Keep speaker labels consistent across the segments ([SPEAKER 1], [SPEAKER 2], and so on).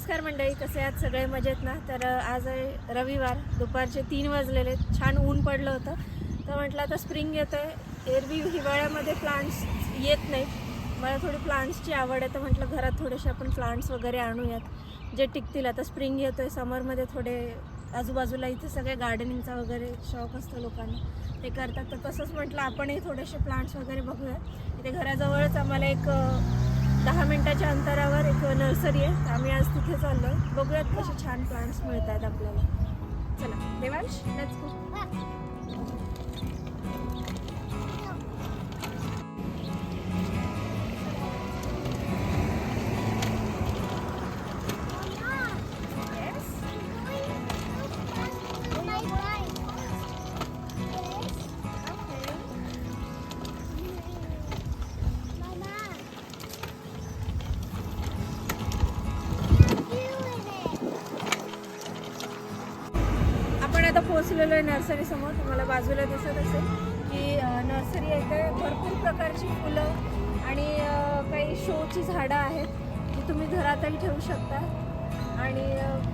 [SPEAKER 1] नमस्कार मंडळी कसे आहात? सगळे मजेत ना? तर आज आहे रविवार दुपारचे तीन वाजलेले आहेत. छान ऊन पडलं होतं. तर म्हटलं आता स्प्रिंग येतं आहे एरवी हिवाळ्यामध्ये प्लांट्स येत नाहीत. मला थोडी प्लांट्सची आवड आहे. तर म्हटलं घरात थोडेसे आपण प्लांट्स वगैरे आणूयात. जे टिकतील. आता स्प्रिंग येतो आहे समरमध्ये थोडे आजूबाजूला इथे सगळे गार्डनिंगचा वगैरे शौक असतो लोकांना. ते करतात. तर तसंच म्हटलं आपणही थोडेसे प्लांट्स वगैरे बघूया इथे घराजवळच आम्हाला एक दहा मिनिटाच्या अंतरावर एक नर्सरी आहे. तर आम्ही आज तिथे चाललो बघूयात कसे छान प्लांट्स मिळत आहेत आपल्याला. चला देवांश लेट्स गो आता पोहोचलेलो आहे नर्सरी समोर तुम्हाला बाजूला दिसत असेल की नर्सरी आहे इथे भरपूर प्रकारची फुलं आणि काही शोची झाडं आहेत जी तुम्ही घरातही ठेवू शकता. आणि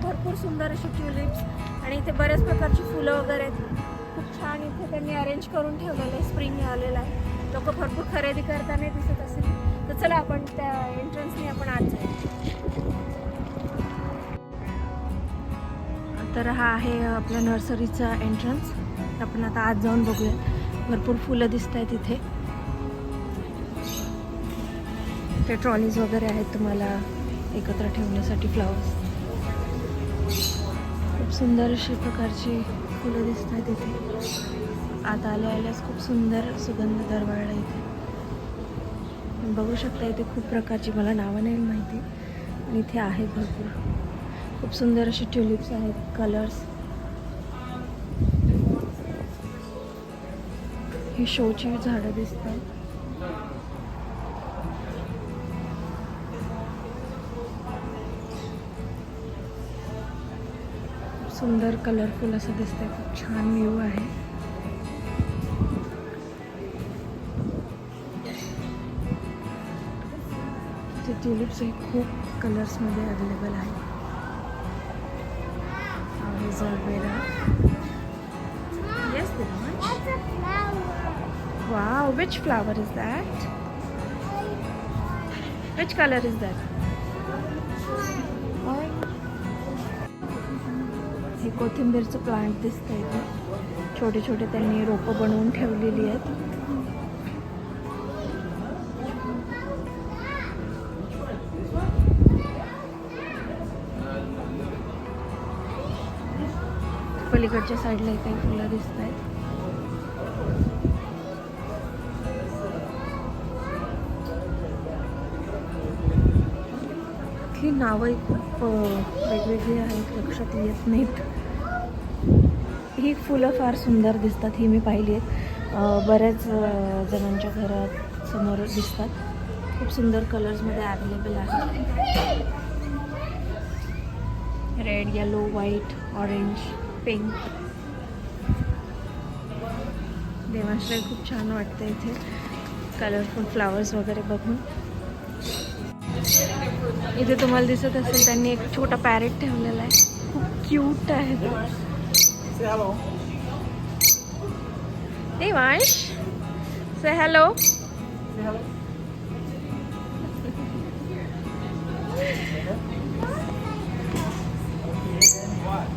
[SPEAKER 1] भरपूर सुंदर अशी ट्युलिप्स आणि इथे बऱ्याच प्रकारची फुलं वगैरे आहेत. खूप छान इथे त्यांनी अरेंज करून ठेवलेलं आहे. स्प्रिंग आलेलं आहे. लोक भरपूर खरेदी करताना दिसत असेल. तर चला आपण त्या एंट्रन्सने आपण आत जाऊ तर हा आहे आपल्या नर्सरीचा एंट्रन्स आपण आता आज जाऊन बघूया. भरपूर फुलं दिसत आहेत इथे. ते ट्रॉलीज वगैरे आहेत तुम्हाला एकत्र ठेवण्यासाठी फ्लावर्स खूप सुंदर अशी प्रकारची फुलं दिसत आहेत इथे. आत आल्या आल्यास खूप सुंदर सुगंध दरवळला इथे. बघू शकता इथे खूप प्रकारची मला नावं नाही माहिती इथे आहे भरपूर. खूप सुंदर असे ट्युलिप्स आहेत कलर्स ही शोची झाडं दिसतात. खूप सुंदर कलरफुल असं दिसतंय खूप छान व्ह्यू आहे. ते ट्युलिप्स हे खूप कलर्समध्ये अवेलेबल आहे which flower is that? Which color is that? हे कोथिंबीरचं प्लांट दिसतंय इथे छोटे छोटे त्यांनी रोपं बनवून ठेवलेली आहेत पलीकडच्या साईडला काही फुलं दिसत आहेत ही नावं खूप वेगवेगळी आहेत लक्षात येत नाहीत. ही फुलं फार सुंदर दिसतात ही मी पाहिली आहेत. बऱ्याच जणांच्या घरात समोर दिसतात. खूप सुंदर कलर्समध्ये अवेलेबल आहेत. Red yellow white orange pink Devashray खूप छान वाटतं इथे. कलरफुल फ्लावर्स वगैरे बघून. इथे तुम्हाला दिसत असेल त्यांनी एक छोटा पॅरेट ठेवलेला आहे. खूप क्यूट आहे तो. देवांश से हॅलो गोड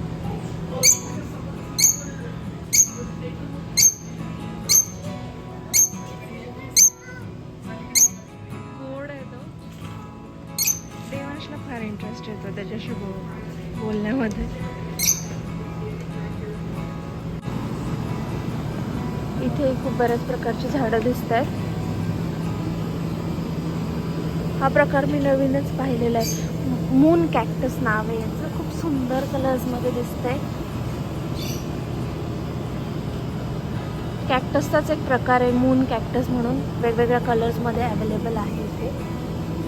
[SPEAKER 1] येतो बोल हो, बोलण्यामध्ये. इथे खूप बऱ्याच प्रकारची झाडं दिसत आहेत हा प्रकार मी नवीनच पाहिलेला आहे. मून कॅक्टस नाव आहे याचं. खूप सुंदर कलर्समध्ये दिसतंय. कॅक्टसचाच एक प्रकार आहे. मून कॅक्टस म्हणून वेगवेगळ्या कलर्समध्ये अवेलेबल आहे इथे.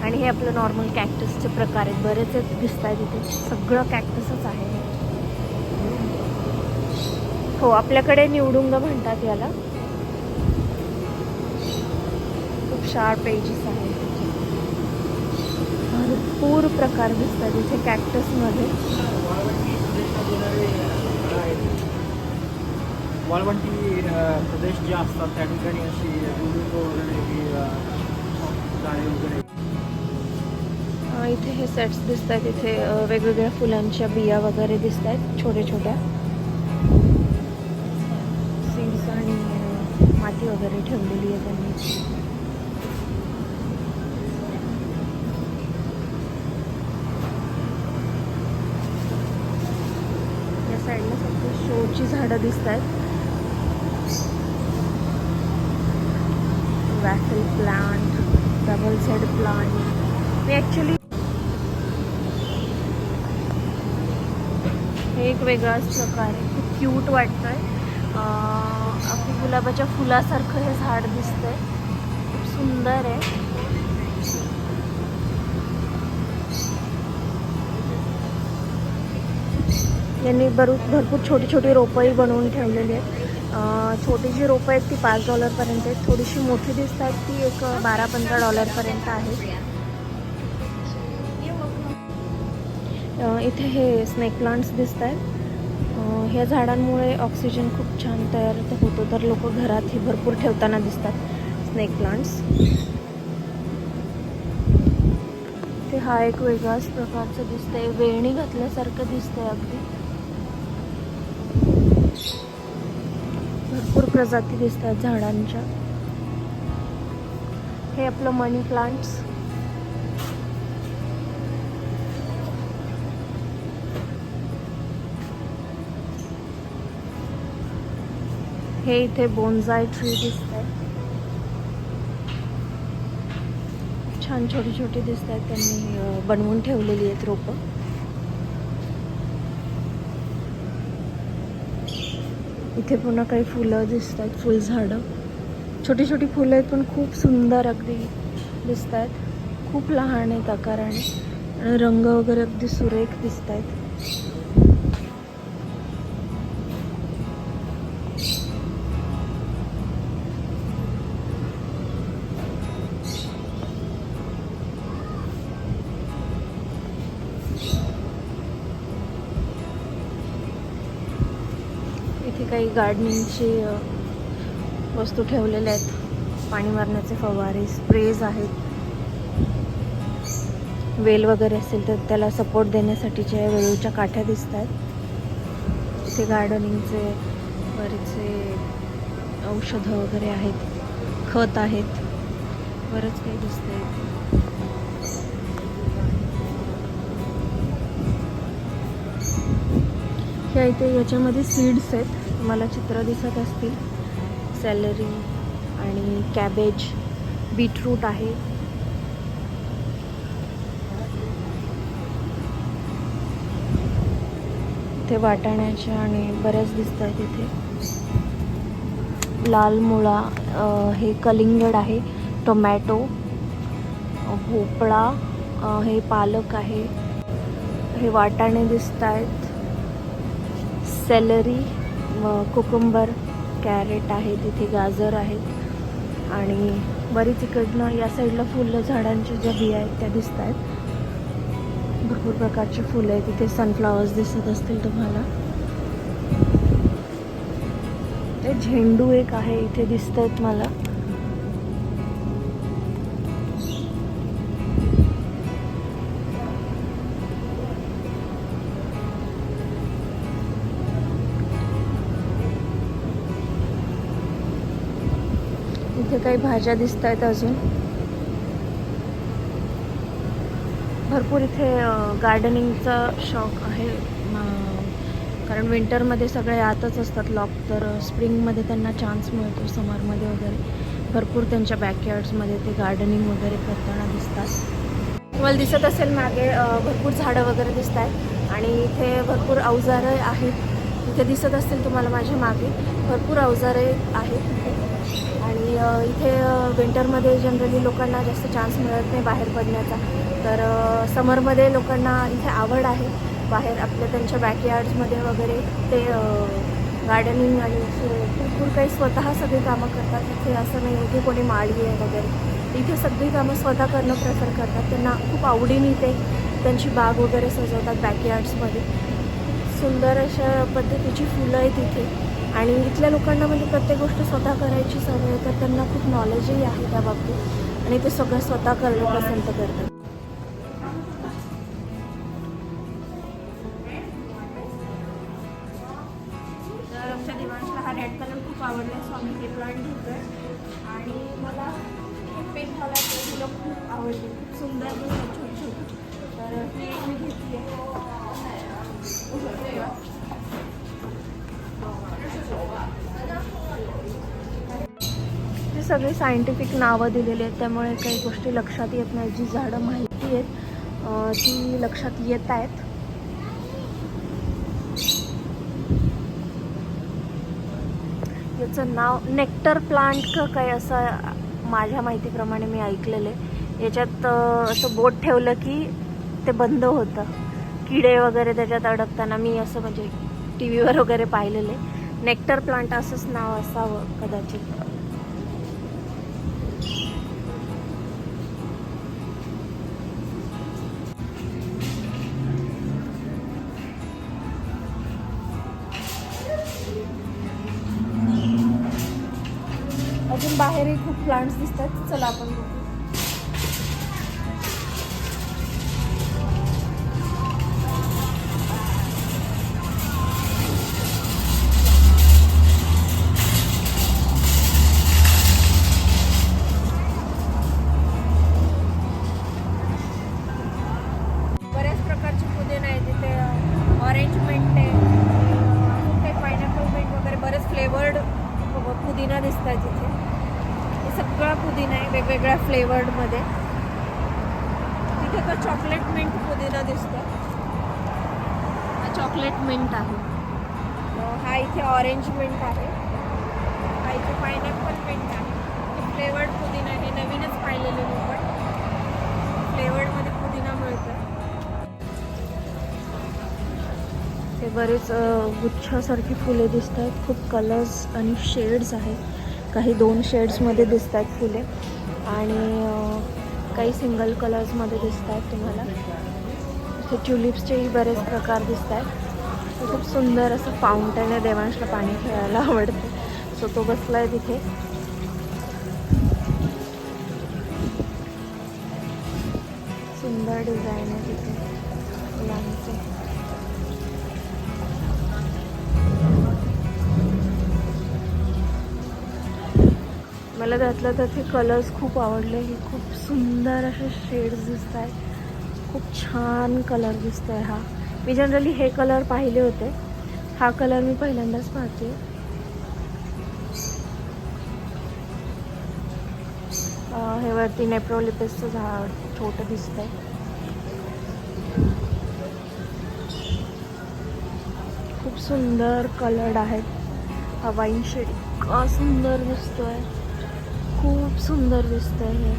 [SPEAKER 1] आणि हे आपलं नॉर्मल कॅक्टसचे प्रकार आहेत. बरेच दिसत आहेत इथे. सगळं कॅक्टसच आहे. हो आपल्याकडे निवडुंग म्हणतात याला. खूप शार्प एजेस आहेत. भरपूर प्रकार दिसतात इथे कॅक्टसमध्ये
[SPEAKER 2] वाळवंटी प्रदेश जे असतात त्या ठिकाणी अशी वगैरे
[SPEAKER 1] इथे हे सेट्स दिसत आहेत इथे वेगवेगळ्या फुलांच्या बिया वगैरे दिसत आहेत छोट्या छोट्या सीड्स आणि माती वगैरे ठेवलेली आहे त्यांनी. या साईडला सगळी शोची झाडं दिसत आहेत waffle plant double shade plant मी ॲक्च्युली हे एक वेगळाच प्रकार आहे खूप क्यूट वाटतं आहे आपली गुलाबाच्या फुलासारखं हे झाड दिसतंय. खूप सुंदर आहे. यांनी बरू भरपूर छोटी छोटी रोपंही बनवून ठेवलेली आहेत. छोटी जी रोपं आहेत ती पाच डॉलरपर्यंत आहेत. थोडीशी मोठी दिसतात ती एक बारा पंधरा डॉलरपर्यंत आहे इथे हे स्नेक प्लांट्स दिसत आहेत ह्या झाडांमुळे ऑक्सिजन खूप छान तयार होतो. तर लोक घरात हे भरपूर ठेवताना दिसतात स्नेक प्लांट्स ते हा एक वेगळाच प्रकारचं दिसतंय. वेळणी घातल्यासारखं दिसतंय अगदी. भरपूर प्रजाती दिसतात झाडांच्या. हे आपलं मनी प्लांट्स हे इथे बोनजाय ट्री दिसत आहे छान छोटी छोटी दिसत आहेत त्यांनी बनवून ठेवलेली आहेत रोपं. इथे पुन्हा काही फुलं दिसत आहेत फुलझाडं छोटी छोटी फुलं आहेत पण खूप सुंदर अगदी दिसत आहेत खूप लहान आहेत आकाराने. रंग वगैरे अगदी सुरेख दिसत आहेत इथे काही गार्डनिंगची वस्तू ठेवलेल्या आहेत. पाणी मारण्याचे फवारे स्प्रेज आहेत. वेल वगैरे असेल तर त्याला सपोर्ट देण्यासाठीच्या वेळूच्या काठ्या दिसत आहेत इथे गार्डनिंगचे बरेचसे औषधं वगैरे आहेत. खत आहेत. बरंच काही दिसतंय. ह्या इथे याच्यामध्ये सीड्स आहेत. तुम्हाला चित्र दिसत असतील. सॅलरी आणि कॅबेज बीटरूट आहे. इथे वाटाण्याच्या आणि बऱ्याच दिसत आहेत इथे. लाल मुळा हे कलिंगड आहे. टोमॅटो भोपळा हे पालक आहे. हे वाटाणे दिसत आहेत सॅलरी कुकुंबर कॅरेट आहे तिथे गाजर आहेत आणि बरीच इकडनं या साईडला फुलं झाडांच्या ज्या बिया आहेत त्या दिसत आहेत. भरपूर प्रकारची फुलं आहेत. तिथे सनफ्लावर्स दिसत असतील तुम्हाला. ते झेंडू एक आहे इथे दिसत आहेत मला. इथे काही भाज्या दिसत आहेत अजून. भरपूर इथे गार्डनिंगचा शौक आहे. कारण विंटरमध्ये सगळे आतच असतात लॉक तर स्प्रिंगमध्ये त्यांना चान्स मिळतो समरमध्ये वगैरे. भरपूर त्यांच्या बॅकयार्ड्समध्ये ते गार्डनिंग वगैरे करताना दिसतात. तुम्हाला दिसत असेल मागे भरपूर झाडं वगैरे दिसत आहेत आणि इथे भरपूर अवजारं आहेत. इथे दिसत असतील तुम्हाला माझ्या मागे. भरपूर अवजारे आहेत. इथे विंटरमध्ये जनरली लोकांना जास्त चान्स मिळत नाही बाहेर पडण्याचा. तर समरमध्ये लोकांना इथे आवड आहे. बाहेर आपल्या त्यांच्या बॅकयार्ड्समध्ये वगैरे ते गार्डनिंग आणि भरपूर काही स्वतः सगळी कामं करतात. इथे असं नाही आहे की कोणी माळी आहे वगैरे. इथे सगळी कामं स्वतः करणं प्रेफर करतात. त्यांना खूप आवडीने ते त्यांची बाग वगैरे सजवतात बॅकयार्ड्समध्ये सुंदर अशा पद्धतीची फुलं आहेत इथे. आणि इथल्या लोकांना म्हणजे प्रत्येक गोष्ट स्वतः करायची सवय आहे तर त्यांना खूप नॉलेजही आहे त्या बाबतीत. आणि ते सगळं स्वतः करणं पसंत करतात. तर आमच्या दिवाणला हा रेड कलर खूप आवडला सो आम्ही ते प्लांट घेतोय. आणि मला पेंट कलर ते खूप आवडले खूप सुंदर छोटी छोटे तर ती मी घेतली हे सगळे सायंटिफिक नावं दिलेली आहेत. त्यामुळे काही गोष्टी लक्षात येत नाही जी झाडं माहिती आहेत ती लक्षात येत आहेत. याचं नाव नेक्टर प्लांट का काय असं माझ्या माहितीप्रमाणे मी ऐकलेलं आहे. याच्यात असं बोट ठेवलं की ते बंद होतं. किडे वगैरे त्याच्यात अडकताना मी असं म्हणजे टी व्हीवर वगैरे पाहिलेले नेक्टर प्लांट असंच नाव असावं कदाचित. बाहेरही खूप प्लांट्स दिसतात. चला आपण बघू. बऱ्याच प्रकारचे आहे आहे पायनॅपल वगैरे फ्लेवर्ड पुदिना दिसतात तिथे. सगळा पुदिना आहे वेगवेगळ्या फ्लेवर्डमध्ये तिथे तो चॉकलेट मिंट पुदिना दिसतो. हा चॉकलेट मिंट आहे. हा इथे ऑरेंज मिंट आहे. हा इथे पायनॅपल मिंट आहे. फ्लेवर्ड पुदिना हे नवीनच पाहिलेले मी पण फ्लेवर्डमध्ये पुदिना मिळतं हे बरेच गुच्छासारखी फुले दिसत आहेत खूप कलर्स आणि शेड्स आहेत. काही दोन शेड्समध्ये दिसत आहेत फुले आणि काही सिंगल कलर्समध्ये दिसत आहेत तुम्हाला. इथे ट्युलिप्सचेही बरेच प्रकार दिसत आहेत खूप सुंदर असं फाउंटन आहे देवांशला पाणी खेळायला आवडते. सो तो बसला आहे तिथे. सुंदर डिझाईन आहे तिथे. फुलांचे मला त्यातल्या त्यात हे कलर्स खूप आवडले. हे खूप सुंदर असे शेड्स दिसत आहेत खूप छान कलर दिसत आहे हा. मी जनरली हे कलर पाहिले होते. हा कलर मी पहिल्यांदाच पाहते. हे वरती नेप्रोलिपिसचं झाड छोटं दिसत आहे खूप सुंदर कलर्ड आहेत. हा वाईन शेड इतका सुंदर दिसतोय. खूप सुंदर दिसतंय हे।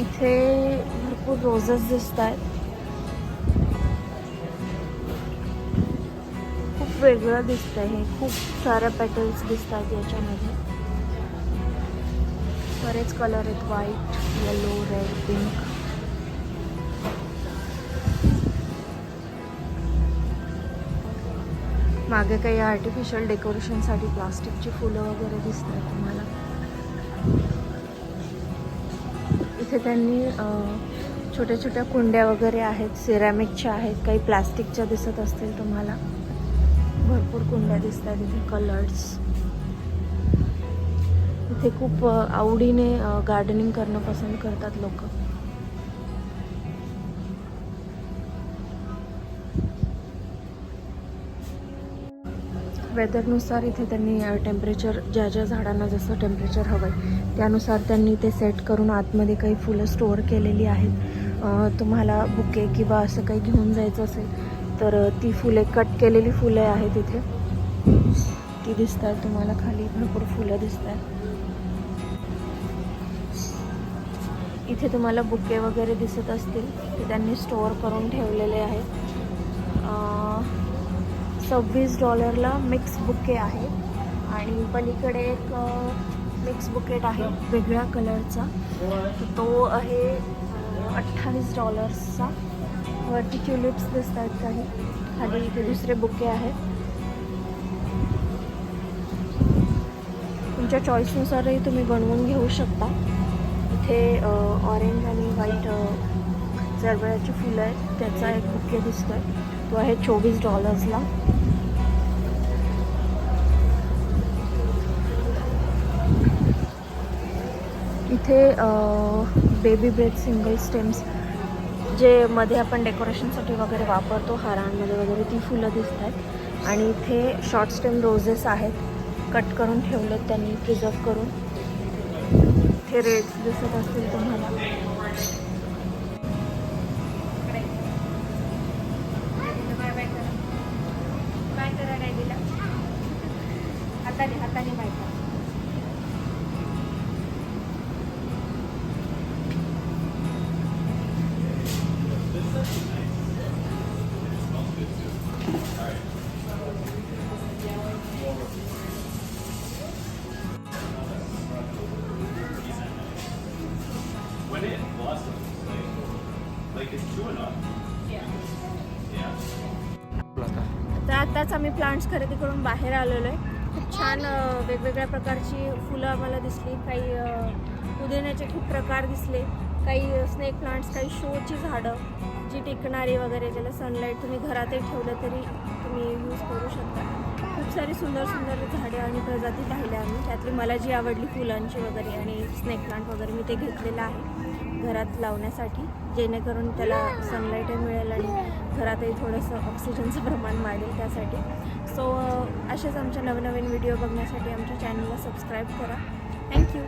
[SPEAKER 1] इथे भरपूर रोजेस दिसत आहेत खूप वेगळं दिसतंय हे. खूप साऱ्या पेटल्स दिसत आहेत याच्यामध्ये. बरेच कलर आहेत. व्हाईट येलो रेड पिंक मागे काही आर्टिफिशियल डेकोरेशनसाठी प्लास्टिकची फुलं वगैरे दिसत आहेत तुम्हाला. इथे त्यांनी छोट्या छोट्या कुंड्या वगैरे आहेत सिरॅमिकच्या आहेत काही प्लास्टिकच्या दिसत असतील तुम्हाला. भरपूर कुंड्या दिसत आहेत इथे कलर्स ते खूप आवडीने गार्डनिंग करणं पसंत करतात लोक. वेदरनुसार इथे त्यांनी टेम्परेचर ज्या ज्या झाडांना जसं टेम्परेचर हवं आहे त्यानुसार त्यांनी ते सेट करून आतमध्ये काही फुलं स्टोअर केलेली आहेत. तुम्हाला बुके किंवा असं काही घेऊन जायचं असेल तर ती फुले कट केलेली फुले आहेत इथे. ती दिसत आहेत तुम्हाला खाली भरपूर फुलं दिसत इथे तुम्हाला बुके वगैरे दिसत असतील ते त्यांनी स्टोअर करून ठेवलेले आहेत. सव्वीस डॉलरला मिक्स बुके आहे आणि पलीकडे एक मिक्स बुकेट आहे वेगळ्या कलरचा तो आहे अठ्ठावीस डॉलर्सचा वरती ट्युलिप्स दिसत आहेत काही. खाली इथे दुसरे बुके आहेत. तुमच्या चॉईसनुसारही तुम्ही बनवून घेऊ शकता. इथे ऑरेंज आणि व्हाईट जरबळ्याची फुलं आहेत. त्याचा एक बुके दिसतोय. तो आहे चोवीस डॉलर्सला इथे बेबी ब्रेड सिंगल स्टेम्स जे मध्ये आपण डेकोरेशनसाठी वगैरे वापरतो हारांमध्ये वगैरे ती फुलं दिसत आहेत आणि इथे शॉर्ट स्टेम रोजेस आहेत. कट करून ठेवलेत त्यांनी प्रिझर्व करून. इथे रेट दिसत असतील तुम्हाला. बाय करा डॅडीला हाताने हाताने बाय खरेदी करून बाहेर आलेलो आहे. खूप छान वेगवेगळ्या प्रकारची फुलं आम्हाला दिसली. काही पुदिन्याचे खूप प्रकार दिसले. काही स्नेक प्लांट्स काही शोची झाडं जी टिकणारी वगैरे ज्याला सनलाईट तुम्ही घरातही ठेवलं तरी तुम्ही यूज करू शकता. खूप सारी सुंदर सुंदर झाडे आणि प्रजाती पाहिल्या आम्ही. त्यातली मला जी आवडली फुलांची वगैरे आणि स्नेक प्लांट वगैरे मी ते घेतलेलं आहे घरात लावण्यासाठी जेणेकरून त्याला सनलाईटही मिळेल आणि घरातही थोडंसं ऑक्सिजनचं प्रमाण वाढेल त्यासाठी. सो uh, असेच आमच्या नवनवीन व्हिडिओ बघण्यासाठी आमच्या चॅनलला सबस्क्राईब करा. थँक्यू